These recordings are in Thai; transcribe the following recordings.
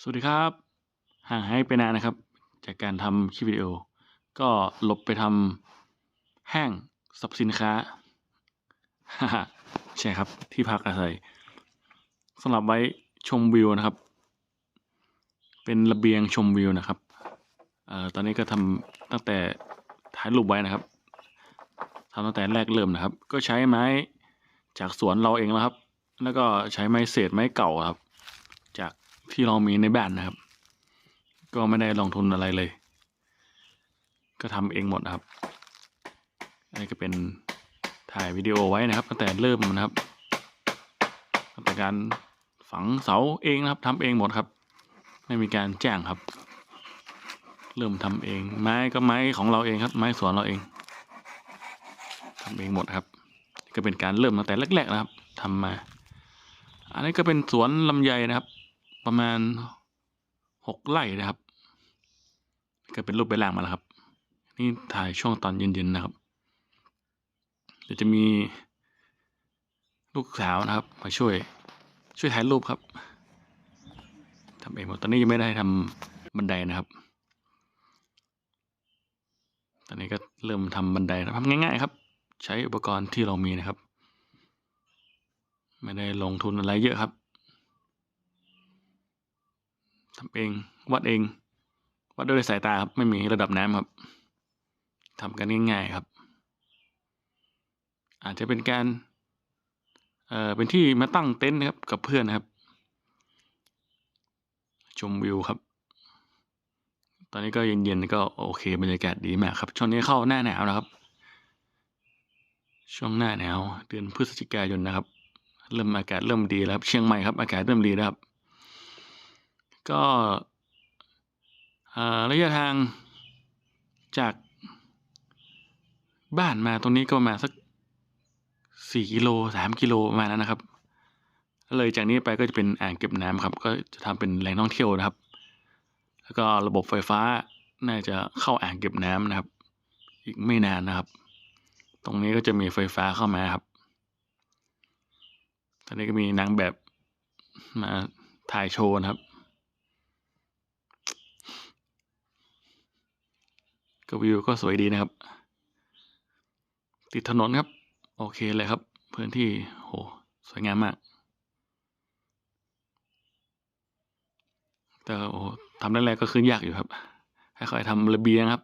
สวัสดีครับห่างหายไปนานนะครับ จากการทำคลิปวิดีโอ ก็หลบไปทำห้างสรรพสินค้าใช่ครับที่พักอาศัยสำหรับไว้ชมวิวนะครับ เป็นระเบียงชมวิวนะครับเอ่อตอนนี้ก็ทำตั้งแต่ถ่ายรูปไว้นะครับทำตั้งแต่แรกเริ่มนะครับ ก็ใช้ไม้จากสวนเราเองแล้วครับ แล้วก็ใช้ไม้เศษไม้เก่าครับ ที่เรามีในบ้านนะครับ ก็ไม่ได้ลงทุนอะไรเลย ก็ทำเองหมดครับ อันนี้ก็เป็นถ่ายวิดีโอไว้นะครับตั้งแต่เริ่มนะครับตั้งแต่การฝังเสาเองนะครับทำเองหมดครับ ไม่มีการแจ้งครับ เริ่มทำเอง ไม้ก็ไม้ของเราเองครับ ไม้สวนเราเองทำเองหมดครับ ก็เป็นการเริ่มตั้งแต่แรกๆนะครับทำมา อันนี้ก็เป็นสวนลำไยนะครับ ประมาณหกไร่นะครับ ก็เป็นรูปใบล่างมาแล้วครับ นี่ถ่ายช่วงตอนเย็นๆนะครับเดี๋ยวจะมีลูกสาวนะครับ มาช่วยช่วยถ่ายรูปครับทำเองหมดตอนนี้ยังไม่ได้ทำบันไดนะครับ ตอนนี้ก็เริ่มทำบันไดนะทำง่ายๆครับ ใช้อุปกรณ์ที่เรามีนะครับ ไม่ได้ลงทุนอะไรเยอะครับ ทำเองวัดเอง วัดด้วยสายตาครับ ไม่มีระดับน้ำครับทำกันง่ายๆครับ อาจจะเป็นการเอ่อเป็นที่มาตั้งเต็นท์นะครับกับเพื่อนนะครับ ชมวิวครับ ตอนนี้ก็เย็นๆก็โอเคบรรยากาศดีมากครับ ช่วงนี้เข้าหน้าหนาวนะครับ ช่วงหน้าหนาวเดือนพฤศจิกายนนะครับ เริ่มอากาศเริ่มดีแล้วครับ เชียงใหม่ครับ อากาศเริ่มดีแล้วครับ ก็ระยะทางจากบ้านมาตรงนี้ก็มาสักสี่กิโลสามกิโลประมาณนั้นนะครับ เลยจากนี้ไปก็จะเป็นอ่างเก็บน้ำครับ ก็จะทำเป็นแหล่งท่องเที่ยวนะครับ แล้วก็ระบบไฟฟ้าน่าจะเข้าอ่างเก็บน้ำนะครับ อีกไม่นานนะครับ ตรงนี้ก็จะมีไฟฟ้าเข้ามาครับ ตอนนี้ก็มีนางแบบมาถ่ายโชว์นะครับ ก็วิวก็สวยดีนะครับ ติดถนนครับ โอเคเลยครับ พื้นที่โหสวยงามมาก แต่โอ้ทำแรกๆก็คือยากอยู่ครับค่อยๆทำระเบียงครับ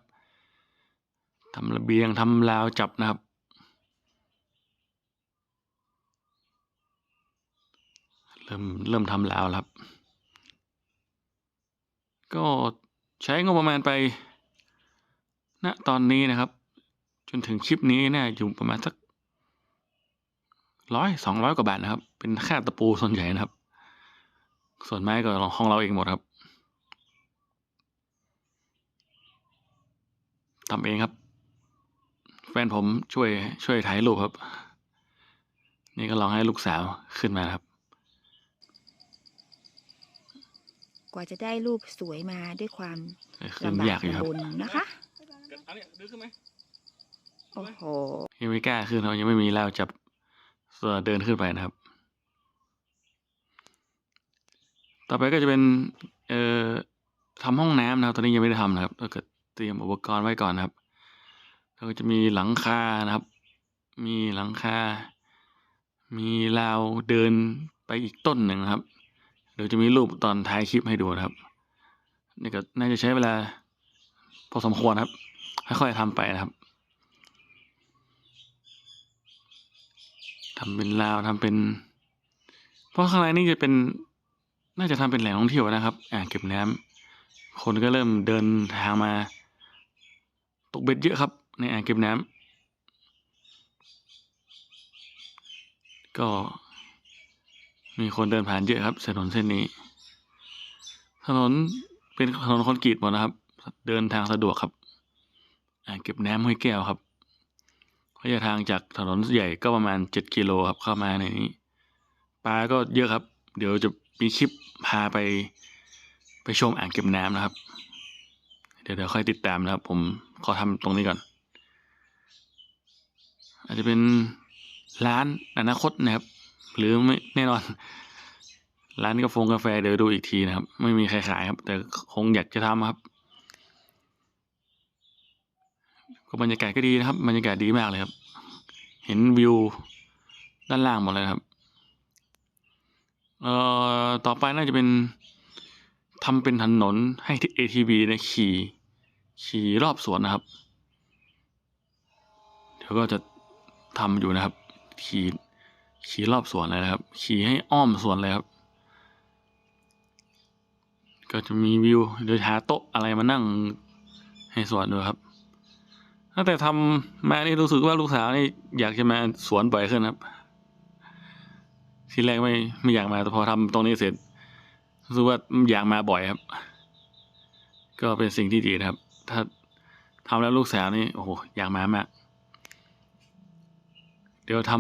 ทำระเบียงทำราวจับนะครับ เริ่มเริ่มทำราวแล้วครับ ก็ใช้งบประมาณไป ณตอนนี้นะครับ จนถึงคลิปนี้เนี่ยอยู่ประมาณสักร้อยสองร้อยกว่าบาทนะครับ เป็นค่าตะปูส่วนใหญ่นะครับ ส่วนไม้ก็ของเราเองหมดครับทำเองครับ แฟนผมช่วยช่วยถ่ายรูปครับ นี่ก็ลองให้ลูกสาวขึ้นมาครับ กว่าจะได้รูปสวยมาด้วยความขึ้นลำบายากกอยู่ครับลำบนนะคะ อันนี้ดึงขึ้นไหมโอ้โหยังไม่กล้าขึ้นเรายังไม่มีแล้วจับเดินขึ้นไปนะครับ ต่อไปก็จะเป็นเอ่อทำห้องน้ำนะครับ ตอนนี้ยังไม่ได้ทำนะครับก็เกิดเตรียมอุปกรณ์ไว้ก่อนนะครับแล้วก็จะมีหลังคานะครับ มีหลังคา มีราวเดินไปอีกต้นหนึ่งนะครับ เดี๋ยวจะมีรูปตอนท้ายคลิปให้ดูนะครับ นี่ก็น่าจะใช้เวลาพอสมควรครับ ค่อยๆทำไปนะครับทำเป็นราวทำเป็น เพราะข้างในนี่จะเป็น น่าจะทำเป็นแหล่งท่องเที่ยวนะครับอ่างเก็บน้ำคนก็เริ่มเดินทางมา ตกเบ็ดเยอะครับ ในอ่างเก็บน้ำก็มีคนเดินผ่านเยอะครับถนนเส้นนี้ ถนนเป็นถนนคอนกรีตหมดนะครับ เดินทางสะดวกครับ อ่างเก็บน้ำห้วยแก้วครับระยะทางจากถนนใหญ่ก็ประมาณเจ็ดกิโลครับเข้ามาในนี้ปลาก็เยอะครับ เดี๋ยวจะมีคลิปพาไป ไปชมอ่างเก็บน้ำนะครับ เดี๋ยวเดี๋ยวค่อยติดตามนะครับ ผมขอทำตรงนี้ก่อน อาจจะเป็นร้านอนาคตนะครับ หรือไม่แน่นอน ร้านกาแฟกาแฟเดี๋ยวดูอีกทีนะครับ ไม่มีใครขายครับ แต่คงอยากจะทำครับ ก็บรรยากาศก็ดีนะครับ บรรยากาศดีมากเลยครับ เห็นวิวด้านล่างหมดเลยครับ เอ่อ ต่อไปน่าจะเป็นทำเป็นถนนให้ ATV เนี่ยขี่ขี่รอบสวนนะครับ เดี๋ยวก็จะทำอยู่นะครับ ขี่ขี่รอบสวนเลยนะครับ ขี่ให้อ้อมสวนเลยครับ ก็จะมีวิว เดี๋ยวหาโต๊ะอะไรมานั่งให้สวนดูครับ ตั้งแต่ทำมานี่รู้สึกว่าลูกสาวนี่อยากจะมาสวนบ่อยขึ้นครับ ทีแรกไม่ไม่อยากมาแต่พอทำตรงนี้เสร็จรู้สึกว่าอยากมาบ่อยครับ ก็เป็นสิ่งที่ดีนะครับ ถ้าทำแล้วลูกสาวนี่โอ้โหอยากมามาก เดี๋ยวท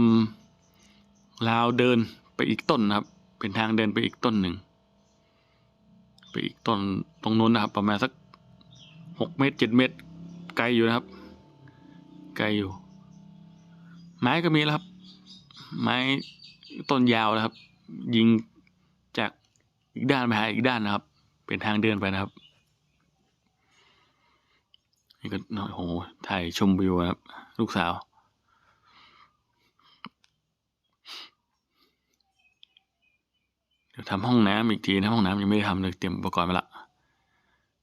ำราวเดินไปอีกต้นนะครับ เป็นทางเดินไปอีกต้นหนึ่งไปอีกต้นตรงนู้นนะครับ ประมาณสักหกเมตรเจ็ดเมตรไกลอยู่นะครับ ไกลอยู่ ไม้ก็มีแล้วครับ ไม้ต้นยาวนะครับ ยิงจากอีกด้านไปหาอีกด้านนะครับ เป็นทางเดินไปนะครับนี่ก็โอ้โหถ่ายชมวิวนะครับ ลูกสาว เดี๋ยวทำห้องน้ำอีกทีนะห้องน้ำยังไม่ได้ทำเลยเตรียมอุปกรณ์ไปละ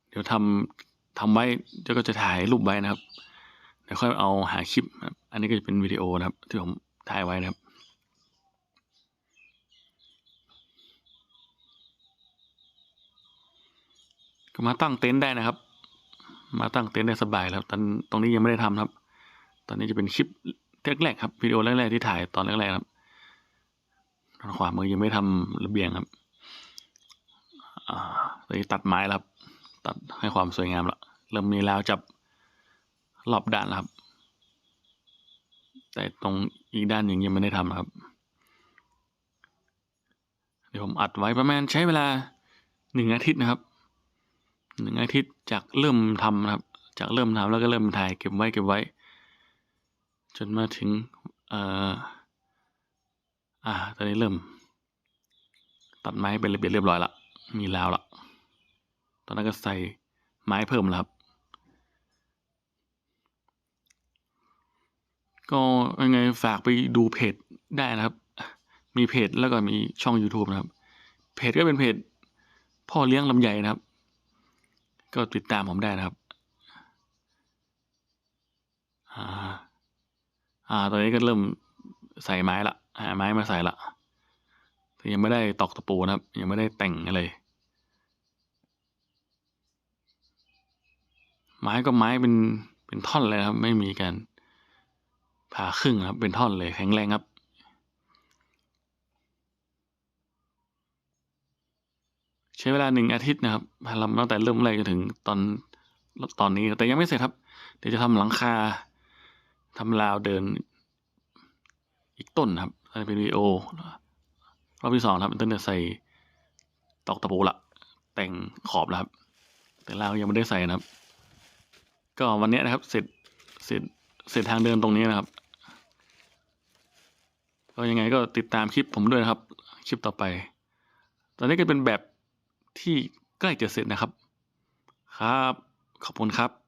เดี๋ยวทำทำไว้เดี๋ยวก็จะถ่ายรูปไว้นะครับ ดี๋ยวค่อยเอาหาคลิปครับ อันนี้ก็จะเป็นวิดีโอนะครับ ที่ผมถ่ายไว้นะครับก็มาตั้งเต็นท์ได้นะครับ มาตั้งเต็นท์ได้สบายแล้วตอนตรงนี้ยังไม่ได้ทำครับ ตอนนี้จะเป็นคลิปแรกๆครับวิดีโอแรกๆที่ถ่ายตอนแรกๆครับทางขวามือยังไม่ทำระเบียงครับอ่าตอนนี้ตัดไม้แล้วครับ ตัดให้ความสวยงามแล้วเริ่มมีราวจับ รอบด้านแล้วครับ แต่ตรงอีกด้านหนึ่งยังไม่ได้ทำครับ เดี๋ยวผมอัดไว้ประมาณใช้เวลาหนึ่งอาทิตย์นะครับหนึ่งอาทิตย์จากเริ่มทำนะครับ จากเริ่มทำแล้วก็เริ่มถ่ายเก็บไว้เก็บไว้ จนมาถึงเอ่ออ่าตอนนี้เริ่ม ตัดไม้เป็นระเบียบเรียบร้อยละมีราวละตอนนั้นก็ใส่ไม้เพิ่มแล้วครับ ก็ยังไงฝากไปดูเพจได้นะครับ มีเพจแล้วก็มีช่อง YouTube นะครับ เพจก็เป็นเพจพ่อเลี้ยงลำไยนะครับ ก็ติดตามผมได้นะครับ อ่า อ่า ตอนนี้ก็เริ่มใส่ไม้ละหาไม้มาใส่ละแต่ยังไม่ได้ตอกตะปูนะครับ ยังไม่ได้แต่งอะไร ไม้ก็ไม้เป็นเป็นท่อนเลยครับ ไม่มีการ ผ่าครึ่งครับ เป็นท่อนเลยแข็งแรงครับ ใช้เวลาหนึ่งอาทิตย์นะครับทำตั้งแต่เริ่มแรกจนถึงตอนตอนนี้แต่ยังไม่เสร็จครับ เดี๋ยวจะทำหลังคาทำราวเดินอีกต้นครับอันนี้เป็นวีโอรอบที่สองครับต้นจะใส่ตอกตะปูละ แต่งขอบแล้วครับ แต่ราวยังไม่ได้ใส่นะครับ ก็วันนี้นะครับ เสร็จเสร็จเสร็จทางเดินตรงนี้นะครับ ก็ยังไงก็ติดตามคลิปผมด้วยนะครับ คลิปต่อไป ตอนนี้ก็เป็นแบบที่ใกล้จะเสร็จนะครับ ครับ ขอบคุณครับ